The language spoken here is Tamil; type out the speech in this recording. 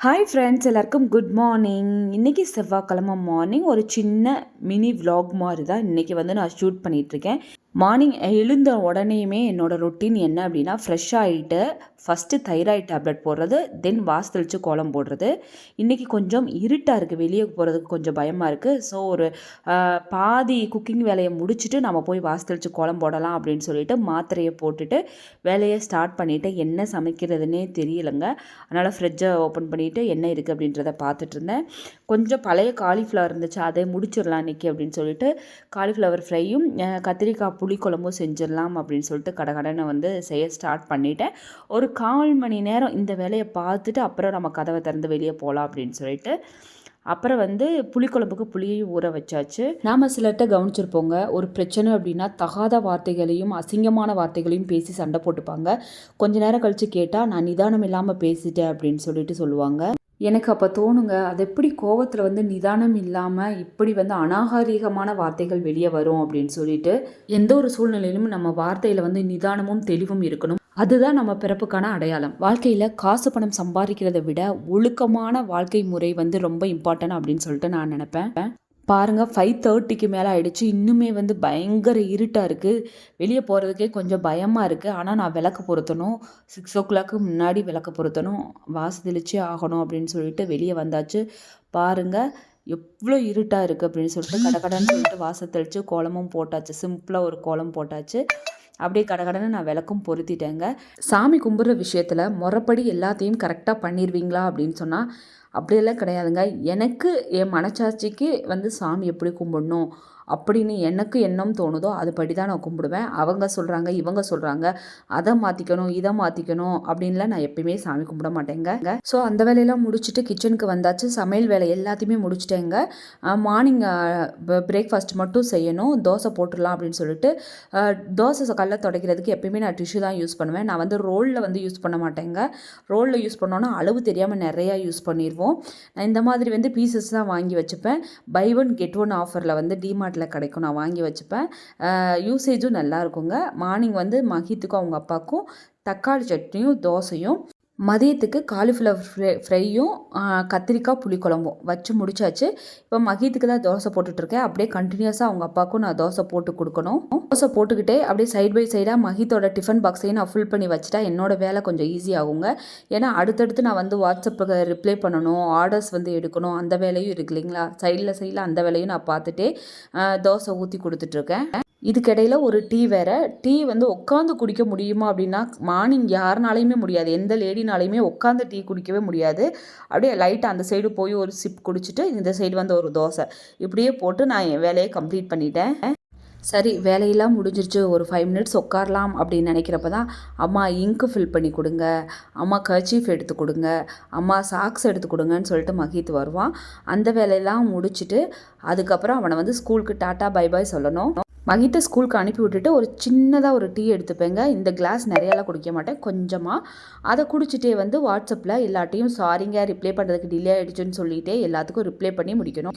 ஹாய் ஃப்ரெண்ட்ஸ் எல்லாருக்கும் குட் மார்னிங் இன்றைக்கி செவ்வாய்க்கிழமை மார்னிங் ஒரு சின்ன மினி விலாக் மாதிரி தான் இன்றைக்கி வந்து நான் ஷூட் பண்ணிகிட்ருக்கேன் மார்னிங் எழுந்த உடனேயுமே என்னோடய ரொட்டீன் என்ன அப்படின்னா ஃப்ரெஷ் ஆகிட்டு ஃபஸ்ட்டு தைராய்டு டேப்லெட் போடுறது தென் வாஸ் தெளித்து கோலம் போடுறது. இன்றைக்கி கொஞ்சம் இருட்டாக இருக்குது வெளியே போகிறதுக்கு கொஞ்சம் பயமாக இருக்குது ஸோ ஒரு பாதி குக்கிங் வேலையை முடிச்சுட்டு நம்ம போய் வாஸ் தெளித்து கோலம் போடலாம் அப்படின்னு சொல்லிட்டு மாத்திரையை போட்டுட்டு வேலையை ஸ்டார்ட் பண்ணிவிட்டு என்ன சமைக்கிறதுனே தெரியலைங்க. அதனால் ஃப்ரிட்ஜை ஓப்பன் பண்ணிவிட்டு என்ன இருக்குது அப்படின்றத பார்த்துட்டு இருந்தேன். கொஞ்சம் பழைய காலிஃப்ளவர் இருந்துச்சு அதை முடிச்சிடலாம் இன்றைக்கி அப்படின்னு சொல்லிட்டு காலிஃப்ளவர் ஃப்ரையும் கத்திரிக்காய் புளிக்குழம்பும் செஞ்சிடலாம் அப்படின்னு சொல்லிட்டு கடகடனை வந்து செய்ய ஸ்டார்ட் பண்ணிட்டேன். ஒரு கால் மணி நேரம் இந்த வேலையை பார்த்துட்டு அப்புறம் நம்ம கதவை திறந்து வெளியே போகலாம் அப்படின்னு சொல்லிட்டு அப்புறம் வந்து புளிக்குழம்புக்கு புளியையும் ஊற வச்சாச்சு. நாம் சிலர்கிட்ட கவனிச்சிருப்போங்க ஒரு பிரச்சனை அப்படின்னா தகாத வார்த்தைகளையும் அசிங்கமான வார்த்தைகளையும் பேசி சண்டை போட்டுப்பாங்க. கொஞ்ச நேரம் கழித்து கேட்டால் நான் நிதானம் இல்லாமல் பேசிட்டேன் அப்படின்னு சொல்லிட்டு சொல்லுவாங்க. எனக்கு அப்போ தோணுங்க அது எப்படி கோவத்தில் வந்து நிதானம் இல்லாமல் இப்படி வந்து அநாகரீகமான வார்த்தைகள் வெளியே வரும் அப்படின்னு சொல்லிட்டு எந்த ஒரு சூழ்நிலையிலும் நம்ம வார்த்தையில் வந்து நிதானமும் தெளிவும் இருக்கணும். அதுதான் நம்ம பிறப்புக்கான அடையாளம். வாழ்க்கையில் காசு பணம் சம்பாதிக்கிறத விட ஒழுக்கமான வாழ்க்கை முறை வந்து ரொம்ப இம்பார்ட்டன்ட் அப்படின்னு சொல்லிட்டு நான் நினைப்பேன். பாருங்கள் ஃபைவ் தேர்ட்டிக்கு மேலே ஆகிடுச்சு இன்னுமே வந்து பயங்கர இருட்டாக இருக்குது வெளியே போகிறதுக்கே கொஞ்சம் பயமாக இருக்குது ஆனால் நான் விளக்கு பொருத்தணும். சிக்ஸ் ஓ கிளாக்கு முன்னாடி விளக்கு பொருத்தணும். வாசு தெளிச்சு ஆகணும் அப்படின்னு சொல்லிட்டு வெளியே வந்தாச்சு. பாருங்க எவ்வளோ இருட்டாக இருக்குது அப்படின்னு சொல்லிட்டு கடகடன்னு சொல்லிட்டு வாச தெளித்து கோலமும் போட்டாச்சு. சிம்பிளாக ஒரு கோலம் போட்டாச்சு. அப்படியே கடகடன்னு நான் விளக்கும் பொருத்திட்டேங்க. சாமி கும்பிட்ற விஷயத்தில் முறைப்படி எல்லாத்தையும் கரெக்டாக பண்ணிடுவீங்களா அப்படின்னு சொன்னால் அப்படியெல்லாம் கிடையாதுங்க. எனக்கு என் மனச்சாட்சிக்கு வந்து சாமி எப்படி கும்பிடணும்? அப்படின்னு எனக்கு எண்ணம் தோணுதோ அதுபடி தான் நான் கும்பிடுவேன். அவங்க சொல்கிறாங்க இவங்க சொல்கிறாங்க அதை மாற்றிக்கணும் இதை மாற்றிக்கணும் அப்படின்லாம் நான் எப்பயுமே சாமி கும்பிட மாட்டேங்க. ஸோ அந்த வேலையெல்லாம் முடிச்சுட்டு கிச்சனுக்கு வந்தாச்சு. சமையல் வேலை எல்லாத்தையுமே முடிச்சிட்டேங்க. மார்னிங் பிரேக்ஃபாஸ்ட் மட்டும் செய்யணும். தோசை போட்டுடலாம் அப்படின்னு சொல்லிட்டு தோசை கல்ல துடைக்கிறதுக்கு எப்பயுமே நான் டிஷ்யூ தான் யூஸ் பண்ணுவேன். நான் வந்து ரோலில் வந்து யூஸ் பண்ண மாட்டேங்க. ரோலில் யூஸ் பண்ணோன்னா அளவு தெரியாமல் நிறையா யூஸ் பண்ணிடுவோம் நான் இந்த மாதிரி வந்து பீசஸ் தான் வாங்கி வச்சுப்பேன். பை ஒன் கெட் ஒன் ஆஃபரில் வந்து டிமார்ட்டில் கிடைக்கும். நான் வாங்கி வச்சுப்பேன். யூசேஜும் நல்லா இருக்குங்க. மார்னிங் வந்து மஹித்துக்கும் அவங்க அப்பாவுக்கும் தக்காளி சட்னியும் தோசையும் மதியத்துக்கு காலிஃப்ளவர் ஃப்ரை ஃப்ரையும் கத்திரிக்காய் புளிக்குழம்பும் வச்சு முடிச்சாச்சு. இப்போ மகியத்துக்கு தான் தோசை போட்டுட்ருக்கேன். அப்படியே கண்டினியூஸாக அவங்க அப்பாவுக்கும் நான் தோசை போட்டு கொடுக்கணும். தோசை போட்டுக்கிட்டே அப்படியே சைட் பை சைடாக மகித்தோட டிஃபன் பாக்ஸையும் நான் ஃபுல் பண்ணி வச்சுட்டா என்னோட வேலை கொஞ்சம் ஈஸி ஆகுங்க. ஏன்னா அடுத்தடுத்து நான் வந்து வாட்ஸ்அப்புக்கு ரிப்ளை பண்ணணும் ஆர்டர்ஸ் வந்து எடுக்கணும் அந்த வேலையும் இருக்கு இல்லைங்களா? சைடில் சைடில் அந்த வேலையும் நான் பார்த்துட்டே தோசை ஊற்றி கொடுத்துட்ருக்கேன். இதுக்கிடையில் ஒரு டீ வேறு. டீ வந்து உட்காந்து குடிக்க முடியுமா அப்படின்னா மார்னிங் யாருனாலையுமே முடியாது. எந்த லேடினாலையுமே உட்காந்து டீ குடிக்கவே முடியாது. அப்படியே லைட்டாக அந்த சைடு போய் ஒரு சிப் குடிச்சிட்டு இந்த சைடு வந்து ஒரு தோசை. இப்படியே போட்டு நான் என் வேலையை கம்ப்ளீட் பண்ணிட்டேன். சரி வேலையெல்லாம் முடிஞ்சிருச்சு. ஒரு ஃபைவ் மினிட்ஸ் உட்காரலாம் அப்படின்னு நினைக்கிறப்ப தான் அம்மா இங்கு ஃபில் பண்ணி கொடுங்க. அம்மா கர்ச்சீஃப் எடுத்து கொடுங்க. அம்மா சாக்ஸ் எடுத்து கொடுங்கன்னு சொல்லிட்டு மகித் வருவான். அந்த வேலையெல்லாம் முடிச்சுட்டு அதுக்கப்புறம் அவனை வந்து ஸ்கூலுக்கு டாட்டா பை பாய் சொல்லணும். மகித்தை ஸ்கூலுக்கு அனுப்பி விட்டுட்டு ஒரு சின்னதாக ஒரு டீ எடுத்துப்பேங்க. இந்த கிளாஸ் நிறையாலாம் குடிக்க மாட்டேன். கொஞ்சமாக அதை குடிச்சிட்டே வந்து வாட்ஸ்அப்பில் எல்லாட்டையும் சாரிங்க ரிப்ளை பண்ணுறதுக்கு டிலே ஆகிடுச்சுன்னு சொல்லிட்டே எல்லாத்துக்கும் ரிப்ளை பண்ணி முடிக்கணும்.